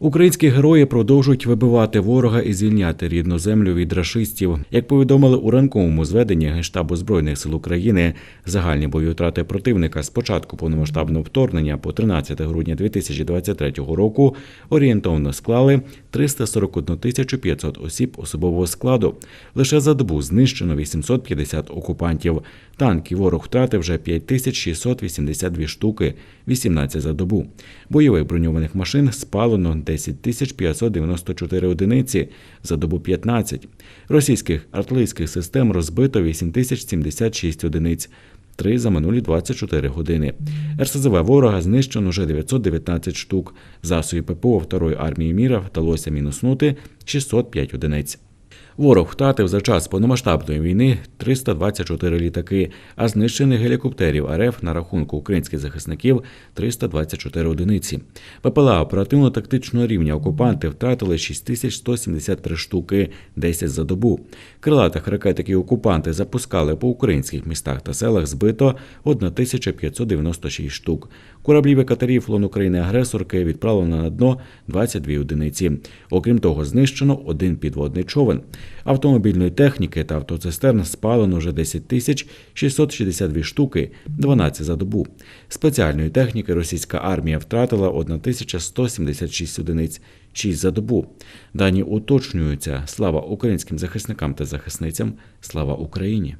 Українські герої продовжують вибивати ворога і звільняти рідну землю від рашистів. Як повідомили у ранковому зведенні Генштабу збройних сил України, загальні бойові втрати противника з початку повномасштабного вторгнення по 13 грудня 2023 року орієнтовно склали 341 тисячу 500 осіб особового складу. Лише за добу знищено 850 окупантів. Танків ворог втратив вже 5682 штуки, 18 за добу. Бойових броньованих машин спалено 10 тисяч 594 одиниці, за добу 15. Російських артилерійських систем розбито 8 тисяч 76 одиниць, 3 за минулі 24 години. РСЗВ ворога знищено вже 919 штук. Засоби ППО Второї армії міра вдалося мінуснути 605 одиниць. Ворог втратив за час повномасштабної війни 324 літаки, а знищених гелікоптерів РФ на рахунку українських захисників 324 одиниці. ППЛА оперативно-тактичного рівня окупанти втратили 6173 штуки, 10 за добу. Крилатих ракет, які окупанти запускали по українських містах та селах, збито 1596 штук. Кораблів і катерів флон України агресорки відправлено на дно 22 одиниці. Окрім того, знищено один підводний човен. Автомобільної техніки та автоцистерн спалено вже 10 тисяч 662 штуки, 12 за добу. Спеціальної техніки російська армія втратила 1176 одиниць, 6 за добу. Дані уточнюються. Слава українським захисникам та захисницям. Слава Україні!